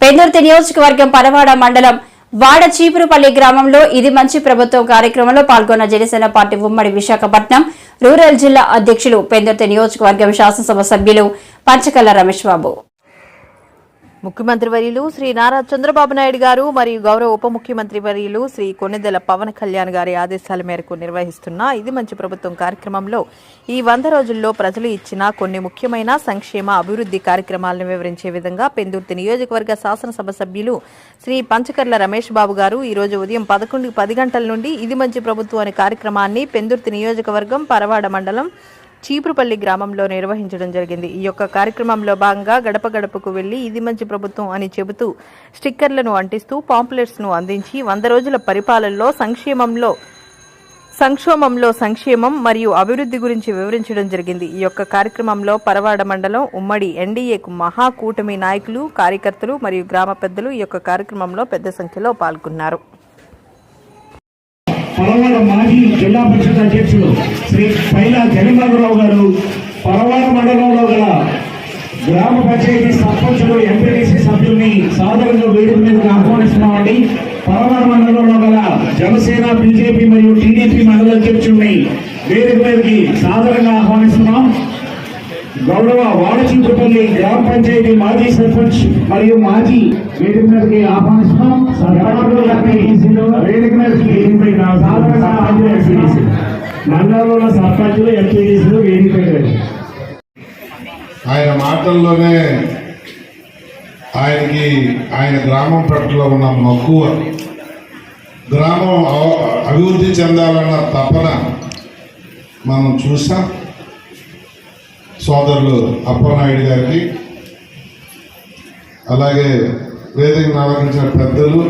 పెందుర్తి నియోజకవర్గం పరవాడ మండలం వాడ చీపురుపల్లి గ్రామంలో ఇది మంచి ప్రభుత్వం కార్యక్రమంలో పాల్గొన్న జనసేన పార్టీ ఉమ్మడి విశాఖపట్నం రూరల్ జిల్లా అధ్యక్షులు పెందుర్తి నియోజకవర్గం శాసనసభ సభ్యులు పంచకల్ల రమేష్ బాబు. ముఖ్యమంత్రి వర్యులు శ్రీ నారా చంద్రబాబు నాయుడు గారు మరియు గౌరవ ఉప ముఖ్యమంత్రి వర్యులు శ్రీ కొన్నెదెల పవన్ కళ్యాణ్ గారి ఆదేశాల మేరకు నిర్వహిస్తున్న ఇది మంచి ప్రభుత్వం కార్యక్రమంలో ఈ వంద రోజుల్లో ప్రజలు ఇచ్చిన కొన్ని ముఖ్యమైన సంక్షేమ అభివృద్ధి కార్యక్రమాలను వివరించే విధంగా పెందుర్తి నియోజకవర్గ శాసనసభ సభ్యులు శ్రీ పంచకర్ల రమేష్ బాబు గారు ఈ రోజు ఉదయం పదకొండు పది గంటల నుండి ఇది మంచి ప్రభుత్వం అనే కార్యక్రమాన్ని పెందుర్తి నియోజకవర్గం పరవాడ మండలం చీపురుపల్లి గ్రామంలో నిర్వహించడం జరిగింది. ఈ యొక్క కార్యక్రమంలో భాగంగా గడప గడపకు వెళ్ళి ఇది మంచి ప్రభుత్వం అని చెబుతూ స్టిక్కర్లను అంటిస్తూ పాంప్లెట్స్ను అందించి వంద రోజుల పరిపాలనలో సంక్షేమంలో సంక్షోభంలో సంక్షేమం మరియు అభివృద్ధి గురించి వివరించడం జరిగింది. ఈ యొక్క కార్యక్రమంలో పరవాడ మండలం ఉమ్మడి ఎన్డీఏకు మహాకూటమి నాయకులు కార్యకర్తలు మరియు గ్రామ పెద్దలు ఈ యొక్క కార్యక్రమంలో పెద్ద సంఖ్యలో పాల్గొన్నారు. పరవాడ మాజీ జిల్లా పరిషత్ అధ్యక్షులు శ్రీ పైలా జగన్నాథరావు గారు పరవాడ మండలంలో గల గ్రామ పంచాయతీ సర్పంచులు ఎంపీటీసీ సభ్యుల్ని సాధారణంగా వేదిక మీదకి ఆహ్వానిస్తున్నామండి. పరవాడ మండలంలో గల జనసేన బీజేపీ మరియు టీడీపీ మండల అధ్యక్షుడిని వేదిక మీదకి సాధారణంగా ఆహ్వానిస్తున్నాం. గౌరవ వాడచింతపల్లి గ్రామ పంచాయతీ మాజీ సర్పంచ్ మరియు మాజీ వేదిక మీదకి ఆహ్వానిస్తున్నాం వేదిక మీదకి సాధారణంగా మండలంలో ఉన్న సర్పంచులు ఎంపీటీసీలు వేదిక ఆయన మాటల్లోనే ఆయనకి ఆయన గ్రామం పట్ల ఉన్న మక్కువ గ్రామం అభివృద్ధి చెందాలన్న తపన మనం చూసాం. సోదరులు అప్పనాయుడు గారికి అలాగే వేదికను ఆలోచించిన పెద్దలు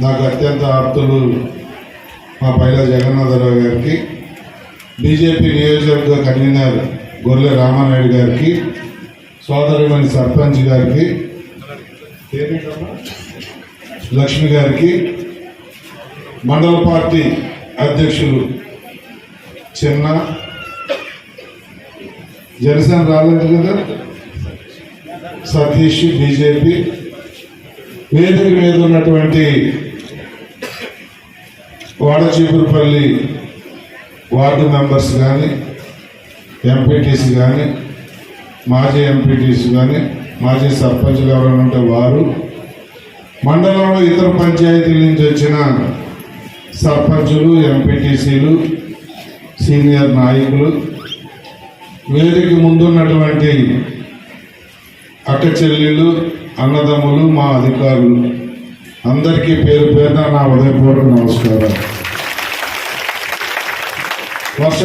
నాకు అత్యంత ఆప్తులు మా పైల జగన్నాథరావు గారికి బీజేపీ నియోజకవర్గ కన్వీనర్ గొర్రె రామానాయుడు గారికి సోదరిమణి సర్పంచ్ గారికి లక్ష్మి గారికి మండల పార్టీ అధ్యక్షులు చిన్న జనసేన రాలేదు కదా? సతీష్ బీజేపీ. వేదిక మీద ఉన్నటువంటి వాడచీపురపల్లి వార్డు మెంబర్స్ కానీ ఎంపీటీసీ కానీ మాజీ ఎంపీటీసీ కానీ మాజీ సర్పంచ్లు ఎవరైనా ఉంటే వారు మండలంలో ఇతర పంచాయతీల నుంచి వచ్చిన సర్పంచులు ఎంపీటీసీలు సీనియర్ నాయకులు వేదిక ముందున్నటువంటి అక్క చెల్లెళ్ళు అన్నదమ్ములు మా అధికారులు అందరికీ పేరు పేరున నా ఉదయపూర్వక నమస్కారం వర్షం